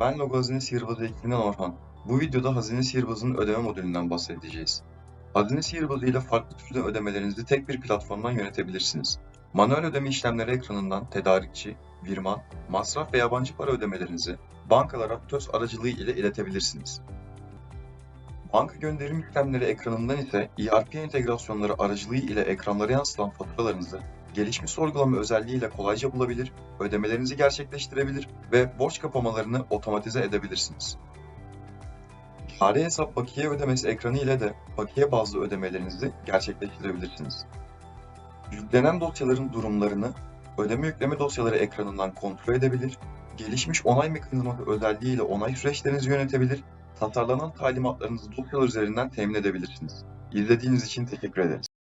Ben Logo Hazine Sihirbazı ekibinden Orhan. Bu videoda Hazine Sihirbazı'nın ödeme modülünden bahsedeceğiz. Hazine Sihirbazı ile farklı türde ödemelerinizi tek bir platformdan yönetebilirsiniz. Manuel ödeme işlemleri ekranından tedarikçi, firma, masraf ve yabancı para ödemelerinizi bankalara TÖS aracılığı ile iletebilirsiniz. Banka gönderim işlemleri ekranından ise ERP entegrasyonları aracılığı ile ekranlara yansıtan faturalarınızı gelişmiş sorgulama özelliğiyle kolayca bulabilir, ödemelerinizi gerçekleştirebilir ve borç kapamalarını otomatize edebilirsiniz. Cari hesap bakiye ödemesi ekranı ile de bakiye bazlı ödemelerinizi gerçekleştirebilirsiniz. Yüklenen dosyaların durumlarını ödeme yükleme dosyaları ekranından kontrol edebilir, gelişmiş onay mekanizması özelliğiyle onay süreçlerinizi yönetebilir, tasarlanan talimatlarınızı dosyalar üzerinden temin edebilirsiniz. İzlediğiniz için teşekkür ederiz.